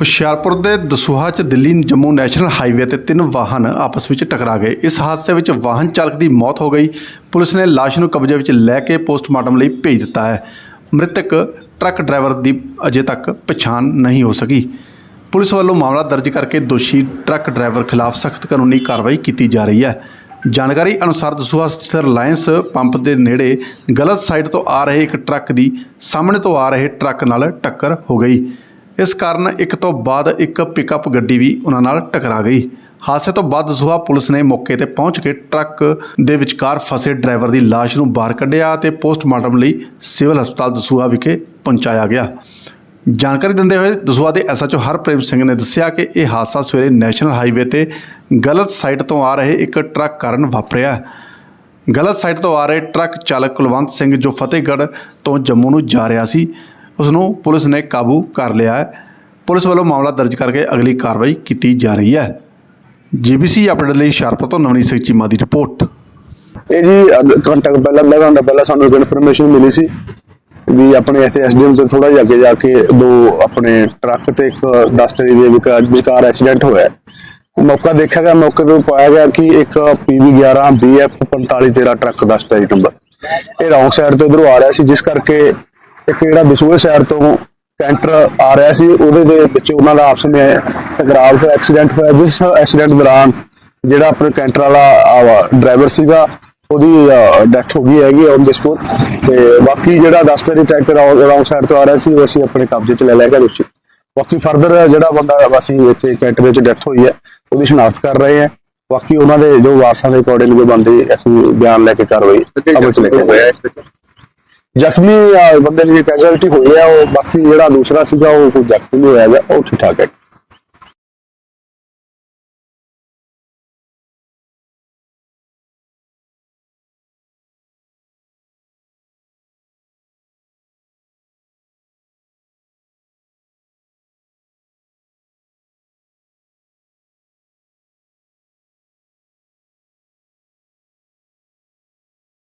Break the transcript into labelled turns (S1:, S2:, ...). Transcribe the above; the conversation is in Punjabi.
S1: ਹੁਸ਼ਿਆਰਪੁਰ ਦੇ ਦਸੂਹਾ 'ਚ ਦਿੱਲੀ, ਜੰਮੂ ਨੈਸ਼ਨਲ ਹਾਈਵੇ ਤੇ ਤਿੰਨ ਵਾਹਨ ਆਪਸ ਵਿੱਚ ਟਕਰਾ ਗਏ। ਇਸ ਹਾਦਸੇ ਵਿੱਚ ਵਾਹਨ ਚਾਲਕ ਦੀ ਮੌਤ ਹੋ ਗਈ। ਪੁਲਿਸ ਨੇ ਲਾਸ਼ ਨੂੰ ਕਬਜ਼ੇ ਵਿੱਚ ਲੈ ਕੇ ਪੋਸਟਮਾਰਟਮ ਲਈ ਭੇਜ ਦਿੱਤਾ ਹੈ। ਮ੍ਰਿਤਕ ਟਰੱਕ ਡਰਾਈਵਰ ਦੀ ਅਜੇ ਤੱਕ ਪਛਾਣ ਨਹੀਂ ਹੋ ਸਕੀ। ਪੁਲਿਸ ਵੱਲੋਂ ਮਾਮਲਾ ਦਰਜ ਕਰਕੇ ਦੋਸ਼ੀ ਟਰੱਕ ਡਰਾਈਵਰ ਖਿਲਾਫ ਸਖਤ ਕਾਨੂੰਨੀ ਕਾਰਵਾਈ ਕੀਤੀ ਜਾ ਰਹੀ ਹੈ। ਜਾਣਕਾਰੀ ਅਨੁਸਾਰ ਦਸੂਹਾ ਸਥਿਤ ਰਿਲਾਇੰਸ ਪੰਪ ਦੇ ਨੇੜੇ ਗਲਤ ਸਾਈਡ ਤੋਂ ਆ ਰਹੇ ਇੱਕ ਟਰੱਕ ਦੀ ਸਾਹਮਣੇ ਤੋਂ ਆ ਰਹੇ ਟਰੱਕ ਨਾਲ ਟੱਕਰ ਹੋ ਗਈ। ਇਸ ਕਾਰਨ ਇੱਕ ਤੋਂ ਬਾਅਦ ਇੱਕ ਪਿਕਅਪ ਗੱਡੀ ਵੀ ਉਹਨਾਂ ਨਾਲ ਟਕਰਾ ਗਈ। ਹਾਦਸੇ ਤੋਂ ਬਾਅਦ ਦਸੂਹਾ ਪੁਲਿਸ ਨੇ ਮੌਕੇ ਤੇ ਪਹੁੰਚ ਕੇ ਟਰੱਕ ਦੇ ਵਿਚਕਾਰ ਫਸੇ ਡਰਾਈਵਰ ਦੀ ਲਾਸ਼ ਨੂੰ ਬਾਹਰ ਕੱਢਿਆ ਤੇ ਪੋਸਟਮਾਰਟਮ ਲਈ ਸਿਵਲ ਹਸਪਤਾਲ ਦਸੂਹਾ ਵਿਖੇ ਪਹੁੰਚਾਇਆ ਗਿਆ। ਜਾਣਕਾਰੀ ਦਿੰਦੇ ਹੋਏ ਦਸੂਹਾ ਦੇ ਐਸਐਚਓ ਹਰਪ੍ਰੀਤ ਸਿੰਘ ਨੇ ਦੱਸਿਆ ਕਿ ਇਹ ਹਾਦਸਾ ਸਵੇਰੇ ਨੈਸ਼ਨਲ ਹਾਈਵੇ ਤੇ ਗਲਤ ਸਾਈਡ ਤੋਂ ਆ ਰਹੇ ਇੱਕ ਟਰੱਕ ਕਾਰਨ ਵਾਪਰਿਆ। ਗਲਤ ਸਾਈਡ ਤੋਂ ਆ ਰਹੇ ਟਰੱਕ ਚਾਲਕ ਕੁਲਵੰਤ ਸਿੰਘ ਜੋ ਫਤਿਹਗੜ੍ਹ ਤੋਂ ਜੰਮੂ ਨੂੰ ਜਾ ਰਿਹਾ ਸੀ ਉਸ ਨੂੰ ਪੁਲਿਸ ਨੇ ਕਾਬੂ ਕਰ ਲਿਆ ਹੈ। ਪੁਲਿਸ ਵੱਲੋਂ ਮਾਮਲਾ ਦਰਜ ਕਰਕੇ ਅਗਲੀ ਕਾਰਵਾਈ ਕੀਤੀ ਜਾ ਰਹੀ ਹੈ। ਜੀਬੀਸੀ ਅਪਡੇਟ ਲਈ ਹੁਸ਼ਿਆਰਪੁਰ ਤੋਂ ਨਵਨੀਤ ਸਿੰਘ ਚੀਮਾ ਦੀ ਰਿਪੋਰਟ।
S2: ਇਹ ਜੀ ਘੰਟਾ ਕੁ ਪਹਿਲਾਂ, ਅੱਧਾ ਘੰਟਾ ਪਹਿਲਾਂ ਸਾਨੂੰ ਇਨਫੋਰਮੇਸ਼ਨ ਮਿਲੀ ਸੀ ਵੀ ਆਪਣੇ ਇੱਥੇ ਐਸਡੀਐਮ ਤੋਂ ਥੋੜਾ ਜਿਹਾ ਅੱਗੇ ਜਾ ਕੇ ਦੋ ਆਪਣੇ ਟਰੱਕ ਤੇ ਇੱਕ ਡਸਟਰੀ ਦੇ ਵਿਚਕਾਰ ਐਕਸੀਡੈਂਟ ਹੋਇਆ ਮੌਕਾ ਦੇਖਿਆ ਗਿਆ, ਮੌਕੇ ਤੋਂ ਪਾਇਆ ਗਿਆ ਕਿ ਇੱਕ P V 11 B F 4513 truck ਦਾ ਸਟੇਜ ਨੰਬਰ। ਇਹ ਰੌਂਗ ਸਾਈਡ ਤੋਂ ਉਧਰੋਂ ਆ ਰਿਹਾ ਸੀ, ਜਿਸ ਕਰਕੇ ਇੱਕ ਜਿਹੜਾ ਦਸੂਹੇ ਸਾਈਡ ਤੋਂ ਕੈਂਟਰ ਆ ਰਿਹਾ ਸੀ ਉਹਦੇ ਦੇ ਵਿੱਚ ਉਹਨਾਂ ਦਾ ਆਪਸ ਵਿੱਚ ਟਕਰਾਅ ਹੋਇਆ ਐਕਸੀਡੈਂਟ ਹੋਇਆ ਜਿਸ ਐਕਸੀਡੈਂਟ ਦੌਰਾਨ ਜਿਹੜਾ ਆਪਣੇ ਕੈਂਟਰ ਵਾਲਾ ਡਰਾਈਵਰ ਸੀਗਾ ਉਹਦੀ ਡੈਥ ਹੋ ਗਈ ਹੈਗੀ ਔਨ ਦ ਸਪੋਟ ਤੇ ਬਾਕੀ ਜਿਹੜਾ ਦਸਤਰੀ ਟਰੈਕਟਰ ਰੌਂਗ ਸਾਈਡ ਤੋਂ ਆ ਰਿਹਾ ਸੀ ਉਹ ਅਸੀਂ ਆਪਣੇ ਕਬਜ਼ੇ 'ਚ ਲੈ ਲਿਆ ਗਿਆ ਦੋਸ਼ੀ ਬਾਕੀ ਫਰਦਰ ਜਿਹੜਾ ਬੰਦਾ ਅਸੀਂ ਇੱਥੇ ਕੈਂਟਰ ਵਿੱਚ ਡੈਥ ਹੋਈ ਹੈ ਉਹਦੀ ਸ਼ਨਾਖਤ ਕਰ ਰਹੇ ਹਾਂ। ਬਾਕੀ ਉਹਨਾਂ ਦੇ ਜੋ ਵਾਰਸਾਂ ਦੇ ਅਕੋਰਡਿੰਗ ਜੋ ਬੰਦੇ ਅਸੀਂ ਬਿਆਨ ਲੈ ਕੇ ਕਾਰਵਾਈ ਅਮਲ 'ਚ ਲੈ ਕੇ ਆਏ ਹਾਂ। ਜ਼ਖਮੀ ਬੰਦੇ ਦੀ ਕੈਜੁਅਲਟੀ ਹੋਈ ਹੈ ਉਹ ਬਾਕੀ ਜਿਹੜਾ ਦੂਸਰਾ ਸੀਗਾ, ਉਹ ਕੋਈ ਜ਼ਖਮੀ ਨਹੀਂ ਹੋਇਆ ਹੈਗਾ, ਉਹ ਠੀਕ ਠਾਕ ਹੈ।